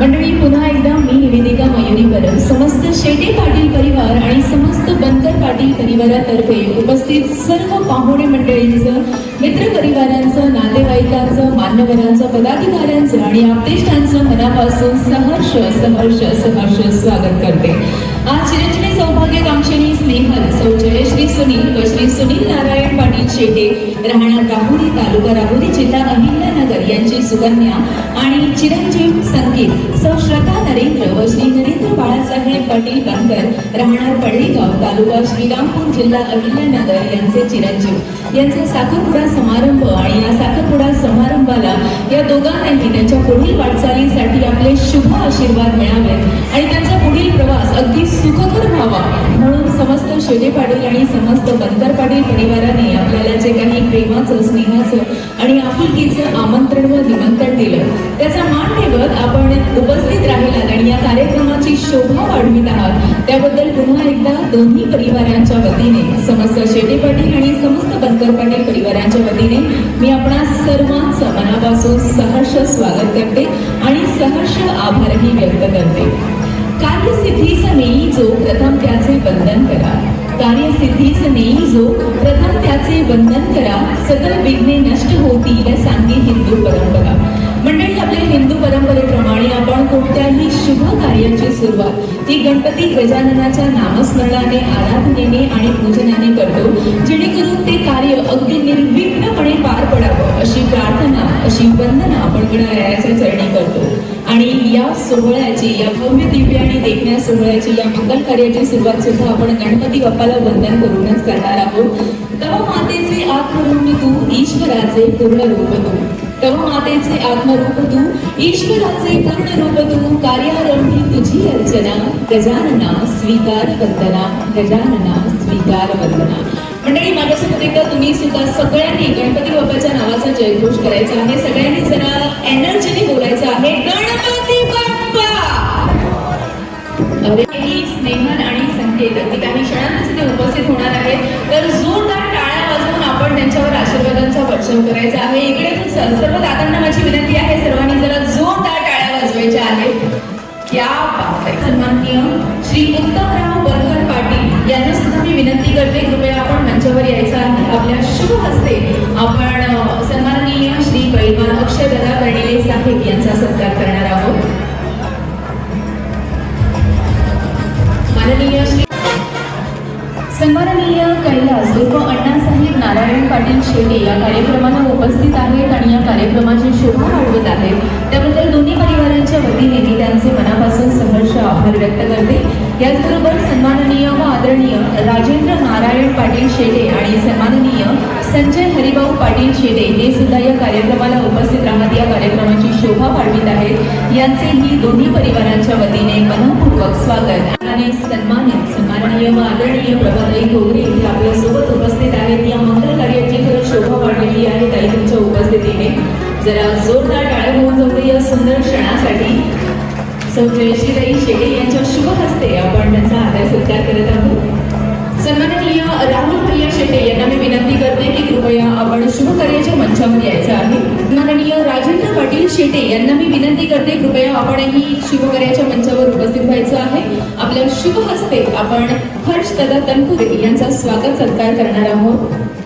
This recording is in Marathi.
मंडळी पुन्हा एकदा मी निवेदिका मयुरी परब समस्त शेटे पाटील परिवार आणि समस्त बनकर पाटील परिवारातर्फे उपस्थित सर्व पाहुणे मंडळींचं मित्र परिवारांचं नातेवाईकांचं मान्यवरांचं पदाधिकाऱ्यांचं आणि आपतेष्टांचं मनापासून सहर्ष सहर्ष सहर्ष स्वागत करते. आज चिरंजीवी सौभाग्यकांक्षिणी स्नेहल सौ जयश्री सुनील व श्री सुनील नारायण पाटील शेटे राहणार राहुरी तालुका राहुरी जिल्हा अहिल्यानगर यांची सुकन्या आणि चिरंजीव संकेत सौ श्रद्धा नरेंद्र व श्री नरेंद्र बाळासाहेब पाटील बनकर राहणार पडेगाव तालुका श्रीरामपूर जिल्हा अहिल्यानगर यांचे चिरंजीव. यांचा साखरपुडा समारंभ आणि या साखरपुडा समारंभाला या दोघांनाही त्यांच्या पुढील वाटचालीसाठी आपले शुभ आशीर्वाद मिळावे आणि त्यांचा पुढील प्रवास अगदी सुखकर व्हावा म्हणून समस्त शेटे पाटील आणि समस्त बनकर पाटील परिवाराने आपल्याला जे काही प्रेमाचं स्नेहाचं आणि आपुलकीचं आमंत्रण व निमंत्रण दिलं. उपस्थित राहिलात आणि या कार्यक्रमाची शोभा वाढवित आहात. त्याबद्दल पुन्हा एकदा दोन्ही परिवारांच्या वतीने समस्त शेटे पाटील आणि समस्त बनकर पाटील परिवारांच्या वतीने मी आपणा सर्वांचं मनापासून सहर्ष स्वागत करते आणि सहर्ष आभारही व्यक्त करते. कार्यसिद्धीस नेई जो प्रथम त्याचे वंदन करा. कार्यसिद्धीच नेई जो प्रथम त्याचे वंदन करा. सकल विघ्ने नष्ट होतील सांगे हिंदू परंपरा. मंडळी आपल्या हिंदू परंपरे कोणत्याही शुभ कार्याची सुरुवात. ती गणपती गजाननाच्या नामस्मरणाने आराधनेने आणि पूजनाने करतो. जेणेकरून ते कार्य अगदी निर्विघ्नपणे पार पडावं अशी प्रार्थना अशी वंदना आपण गणरायाच्या चरणी करतो. आणि या सोहळ्याची या भव्य दिव्य आणि देखण्या सोहळ्याची या मंगल कार्याची सुरुवात सुद्धा आपण गणपती बाप्पाला वंदन करूनच करणार आहोत. तव मातेचे आत्मरूप तू ईश्वराचे पूर्ण रूप तू. तव मातेचे आत्मरूप तू ईश्वराचे पूर्ण रूप तू कार्यारंभी तुझी अर्चना गजानना स्वीकार वंदना गजानना स्वीकार वंदना. मंडळी माझ्यासोबत एकदा तुम्ही सुद्धा सगळ्यांनी गणपती बाप्पाच्या नावाचा जयघोष करायचा आहे. सगळ्यांनी जरा एनर्जीने बोलायचं आहे. गणपती बाप्पा! अरे आणि संकेत अगदी काही क्षणातच उपस्थित होणार आहेत. तर जोरदार टाळ्या वाजवून आपण त्यांच्यावर आशीर्वादांचा वर्षाव करायचा आहे. इकडे पण सर्व दादांना माझी विनंती आहे. सर्वांनी जरा जोरदार टाळ्या वाजवायच्या आहेत. क्या सन्माननीय श्री उत्तमराव बनकर पाटील यांना सुद्धा मी विनंती करते. कृपया आपण मंचावर यायचा आहे. आपल्या शुभ हस्ते आपण सन्माननीय श्री पैलवान अक्षयदादा कर्णिले साहेब यांचा सत्कार करणार आहोत. माननीय श्री सन्माननीय कैलास लोक अण्णासाहेब नारायण पाटील शेटे या कार्यक्रमाला उपस्थित आहेत आणि या कार्यक्रमाची शोभा वाढवत आहेत त्याबद्दल दोन्ही परिवारांच्या वतीने मी त्यांचे मनापासून सहर्ष आभार व्यक्त करते. याचबरोबर सन्माननीय व आदरणीय राजेंद्र नारायण पाटील शेटे आणि सन्माननीय संजय हरिभाऊ पाटील शेटे हे सुद्धा या कार्यक्रमाला उपस्थित राहत. या कार्यक्रमाची शोभा वाढवित आहेत. यांचेही दोन्ही परिवारांच्या वतीने मनपूर्वक स्वागत. आणि सन्मानित सन्माननीय व आदरणीय प्रभाताई घोगरे इथे आपल्यासोबत उपस्थित आहेत. या मंगल कार्याची खरं शोभा वाढलेली आहे ताई तुमच्या उपस्थितीने. जरा जोरदार टाळे होऊन जाऊ दे या सुंदर क्षणासाठी. सौ जयश्रीताई शेटे यांच्या शुभ हस्ते आपण त्यांचा आदर सत्कार करत आहोत. सन्माननीय राहुल भैया शेटे यांना मी विनंती करते की कृपया आपण शुभ कार्याच्या मंचावर यायचं आहे. सन्माननीय राजेंद्र पाटील शेटे यांना मी विनंती करते कृपया आपणही शुभ कार्याच्या मंचावर उपस्थित व्हायचं आहे. आपल्या शुभ हस्ते आपण हर्ष दादा तनपुरे यांचा स्वागत सत्कार करणार आहोत.